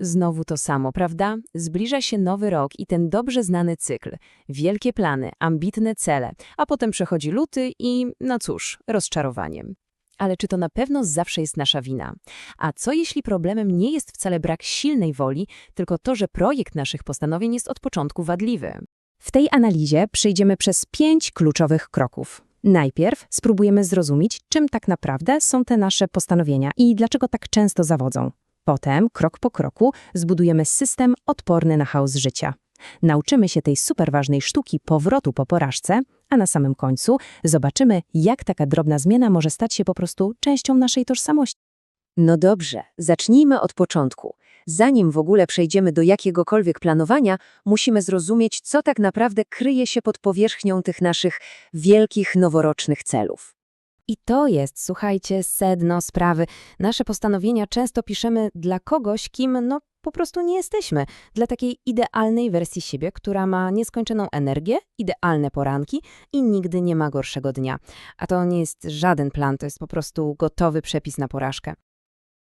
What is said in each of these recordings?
Znowu to samo, prawda? Zbliża się nowy rok i ten dobrze znany cykl. Wielkie plany, ambitne cele, a potem przechodzi luty i, no cóż, rozczarowanie. Ale czy to na pewno zawsze jest nasza wina? A co jeśli problemem nie jest wcale brak silnej woli, tylko to, że projekt naszych postanowień jest od początku wadliwy? W tej analizie przejdziemy przez pięć kluczowych kroków. Najpierw spróbujemy zrozumieć, czym tak naprawdę są te nasze postanowienia i dlaczego tak często zawodzą. Potem, krok po kroku, zbudujemy system odporny na chaos życia. Nauczymy się tej super ważnej sztuki powrotu po porażce, a na samym końcu zobaczymy, jak taka drobna zmiana może stać się po prostu częścią naszej tożsamości. No dobrze, zacznijmy od początku. Zanim w ogóle przejdziemy do jakiegokolwiek planowania, musimy zrozumieć, co tak naprawdę kryje się pod powierzchnią tych naszych wielkich noworocznych celów. I to jest, słuchajcie, sedno sprawy. Nasze postanowienia często piszemy dla kogoś, kim no po prostu nie jesteśmy. Dla takiej idealnej wersji siebie, która ma nieskończoną energię, idealne poranki i nigdy nie ma gorszego dnia. A to nie jest żaden plan, to jest po prostu gotowy przepis na porażkę.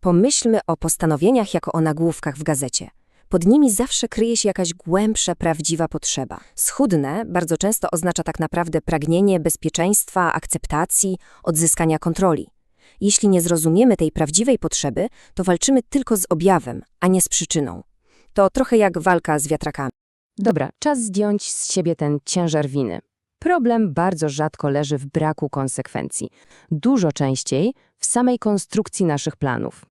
Pomyślmy o postanowieniach jako o nagłówkach w gazecie. Pod nimi zawsze kryje się jakaś głębsza, prawdziwa potrzeba. Schudnę bardzo często oznacza tak naprawdę pragnienie bezpieczeństwa, akceptacji, odzyskania kontroli. Jeśli nie zrozumiemy tej prawdziwej potrzeby, to walczymy tylko z objawem, a nie z przyczyną. To trochę jak walka z wiatrakami. Dobra, czas zdjąć z siebie ten ciężar winy. Problem bardzo rzadko leży w braku konsekwencji. Dużo częściej w samej konstrukcji naszych planów.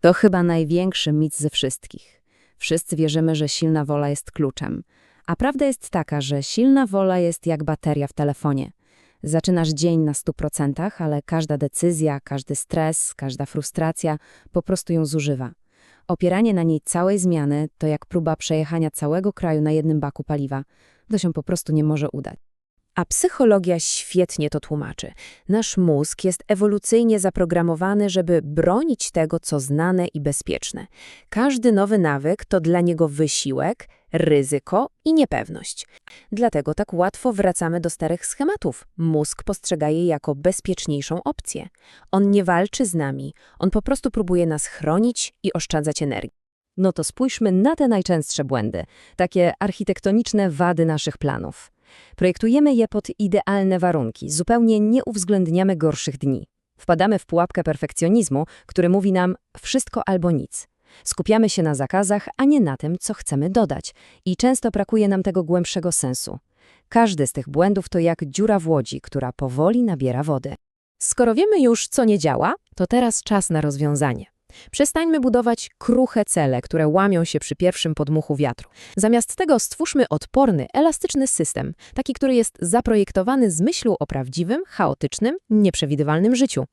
To chyba największy mit ze wszystkich. Wszyscy wierzymy, że silna wola jest kluczem. A prawda jest taka, że silna wola jest jak bateria w telefonie. Zaczynasz dzień na 100%, ale każda decyzja, każdy stres, każda frustracja po prostu ją zużywa. Opieranie na niej całej zmiany to jak próba przejechania całego kraju na jednym baku paliwa. To się po prostu nie może udać. A psychologia świetnie to tłumaczy. Nasz mózg jest ewolucyjnie zaprogramowany, żeby bronić tego, co znane i bezpieczne. Każdy nowy nawyk to dla niego wysiłek, ryzyko i niepewność. Dlatego tak łatwo wracamy do starych schematów. Mózg postrzega je jako bezpieczniejszą opcję. On nie walczy z nami, on po prostu próbuje nas chronić i oszczędzać energii. No to spójrzmy na te najczęstsze błędy, takie architektoniczne wady naszych planów. Projektujemy je pod idealne warunki, zupełnie nie uwzględniamy gorszych dni. Wpadamy w pułapkę perfekcjonizmu, który mówi nam wszystko albo nic. Skupiamy się na zakazach, a nie na tym, co chcemy dodać i często brakuje nam tego głębszego sensu. Każdy z tych błędów to jak dziura w łodzi, która powoli nabiera wody. Skoro wiemy już, co nie działa, to teraz czas na rozwiązanie. Przestańmy budować kruche cele, które łamią się przy pierwszym podmuchu wiatru. Zamiast tego stwórzmy odporny, elastyczny system, taki, który jest zaprojektowany z myślą o prawdziwym, chaotycznym, nieprzewidywalnym życiu.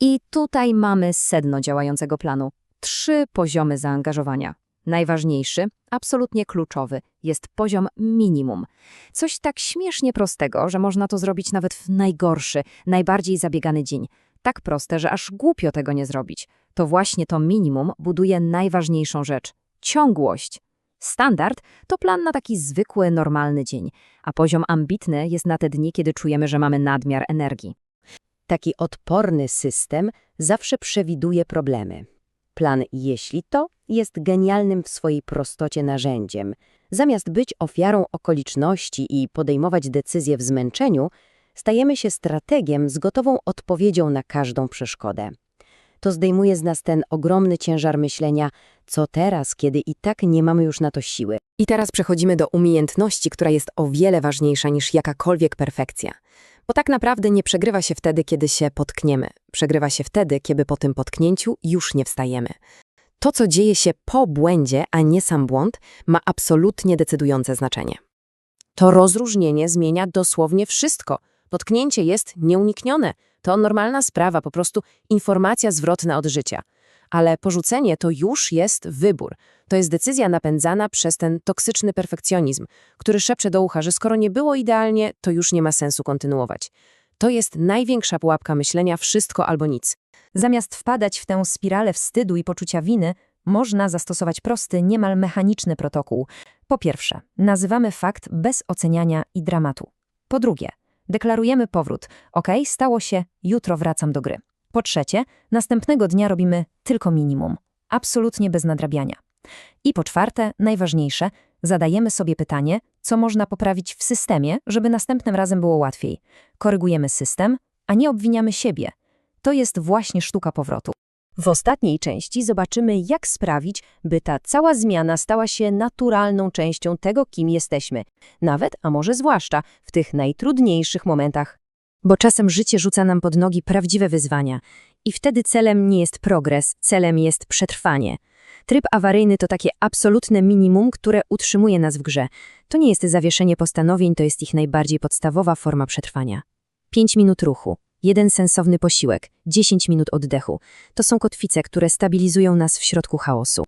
I tutaj mamy sedno działającego planu. Trzy poziomy zaangażowania. Najważniejszy, absolutnie kluczowy, jest poziom minimum. Coś tak śmiesznie prostego, że można to zrobić nawet w najgorszy, najbardziej zabiegany dzień. Tak proste, że aż głupio tego nie zrobić. To właśnie to minimum buduje najważniejszą rzecz ciągłość. Standard to plan na taki zwykły, normalny dzień, a poziom ambitny jest na te dni, kiedy czujemy, że mamy nadmiar energii. Taki odporny system zawsze przewiduje problemy. Plan jeśli to jest genialnym w swojej prostocie narzędziem. Zamiast być ofiarą okoliczności i podejmować decyzje w zmęczeniu, stajemy się strategiem z gotową odpowiedzią na każdą przeszkodę. To zdejmuje z nas ten ogromny ciężar myślenia, co teraz, kiedy i tak nie mamy już na to siły. I teraz przechodzimy do umiejętności, która jest o wiele ważniejsza niż jakakolwiek perfekcja. Bo tak naprawdę nie przegrywa się wtedy, kiedy się potkniemy. Przegrywa się wtedy, kiedy po tym potknięciu już nie wstajemy. To, co dzieje się po błędzie, a nie sam błąd, ma absolutnie decydujące znaczenie. To rozróżnienie zmienia dosłownie wszystko. Potknięcie jest nieuniknione. To normalna sprawa, po prostu informacja zwrotna od życia. Ale porzucenie to już jest wybór. To jest decyzja napędzana przez ten toksyczny perfekcjonizm, który szepcze do ucha, że skoro nie było idealnie, to już nie ma sensu kontynuować. To jest największa pułapka myślenia wszystko albo nic. Zamiast wpadać w tę spiralę wstydu i poczucia winy, można zastosować prosty, niemal mechaniczny protokół. Po pierwsze, nazywamy fakt bez oceniania i dramatu. Po drugie, deklarujemy powrót. OK, stało się, jutro wracam do gry. Po trzecie, następnego dnia robimy tylko minimum. Absolutnie bez nadrabiania. I po czwarte, najważniejsze, zadajemy sobie pytanie, co można poprawić w systemie, żeby następnym razem było łatwiej. Korygujemy system, a nie obwiniamy siebie. To jest właśnie sztuka powrotu. W ostatniej części zobaczymy, jak sprawić, by ta cała zmiana stała się naturalną częścią tego, kim jesteśmy, nawet, a może zwłaszcza, w tych najtrudniejszych momentach. Bo czasem życie rzuca nam pod nogi prawdziwe wyzwania i wtedy celem nie jest progres, celem jest przetrwanie. Tryb awaryjny to takie absolutne minimum, które utrzymuje nas w grze. To nie jest zawieszenie postanowień, to jest ich najbardziej podstawowa forma przetrwania. 5 minut ruchu, jeden sensowny posiłek, 10 minut oddechu. To są kotwice, które stabilizują nas w środku chaosu.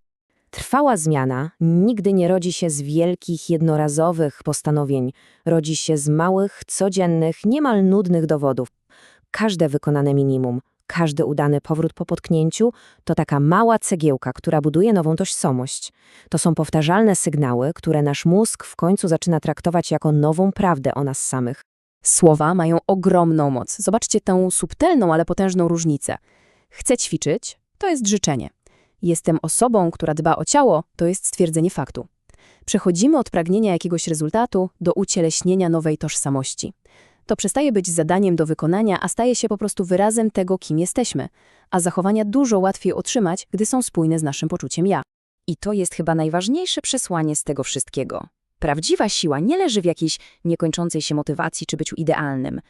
Trwała zmiana nigdy nie rodzi się z wielkich, jednorazowych postanowień. Rodzi się z małych, codziennych, niemal nudnych dowodów. Każde wykonane minimum, każdy udany powrót po potknięciu to taka mała cegiełka, która buduje nową tożsamość. To są powtarzalne sygnały, które nasz mózg w końcu zaczyna traktować jako nową prawdę o nas samych. Słowa mają ogromną moc. Zobaczcie tę subtelną, ale potężną różnicę. Chcę ćwiczyć to jest życzenie. Jestem osobą, która dba o ciało to jest stwierdzenie faktu. Przechodzimy od pragnienia jakiegoś rezultatu do ucieleśnienia nowej tożsamości. To przestaje być zadaniem do wykonania, a staje się po prostu wyrazem tego, kim jesteśmy, a zachowania dużo łatwiej otrzymać, gdy są spójne z naszym poczuciem ja. I to jest chyba najważniejsze przesłanie z tego wszystkiego. Prawdziwa siła nie leży w jakiejś niekończącej się motywacji czy byciu idealnym.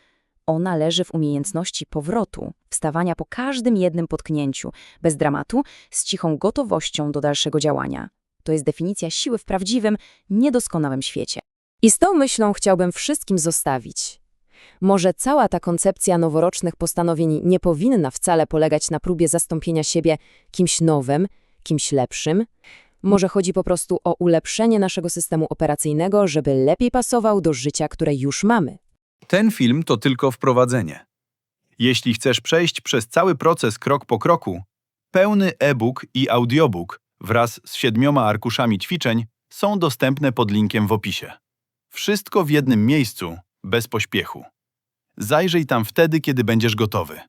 Ona leży w umiejętności powrotu, wstawania po każdym jednym potknięciu, bez dramatu, z cichą gotowością do dalszego działania. To jest definicja siły w prawdziwym, niedoskonałym świecie. I z tą myślą chciałbym wszystkim zostawić. Może cała ta koncepcja noworocznych postanowień nie powinna wcale polegać na próbie zastąpienia siebie kimś nowym, kimś lepszym. Może chodzi po prostu o ulepszenie naszego systemu operacyjnego, żeby lepiej pasował do życia, które już mamy. Ten film to tylko wprowadzenie. Jeśli chcesz przejść przez cały proces krok po kroku, pełny e-book i audiobook wraz z siedmioma arkuszami ćwiczeń są dostępne pod linkiem w opisie. Wszystko w jednym miejscu, bez pośpiechu. Zajrzyj tam wtedy, kiedy będziesz gotowy.